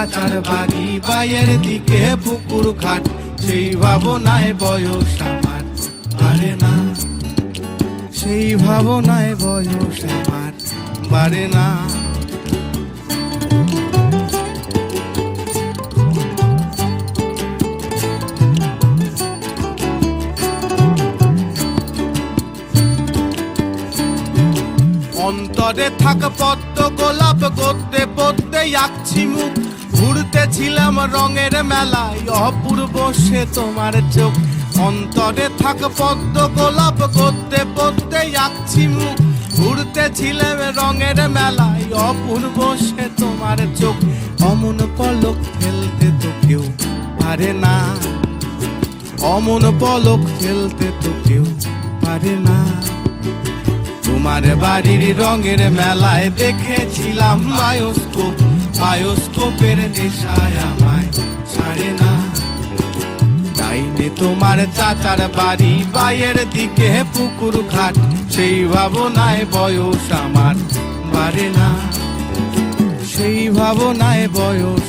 চাচার বাড়ি বাইয়ের দিকে পুকুর ঘাট, সেই ভাবনায় বয়স আমার। বাড়ে না, সেই ভাবনায় বয়স আমার। বাড়ে না। অন্তরে থাক পদ্ম গোলাপ করতে পদ্মে আঁকছি মুখ। ঘুরতেছিলাম রঙের মেলায়। অপূর্ব সে তোমার চোখ। অন্তরে থাক পদ্ম গোলাপ করতে পদ্মে আঁকছি মুখ। ঘুরতেছিলাম রঙের মেলায়, অপূর্ব সে তোমার চোখ। অমন পলক ফেলতে তো কেউ পারে না। অমন পলক ফেলতে তো কেউ পারে না। তোমার বাড়ির রঙের মেলায় দেখেছিলাম বায়োস্কোপ। বায়োস্কোপের নেশায় আমায় ছাড়ে না। ডাইনে তোমার চাচার বাড়ি বাইয়ের দিকে পুকুর ঘাট, সেই ভাবনায় বয়স আমার বাড়ে না। সেই ভাবনায় বয়স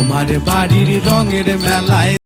তোমার বাড়ির রঙের মেলায়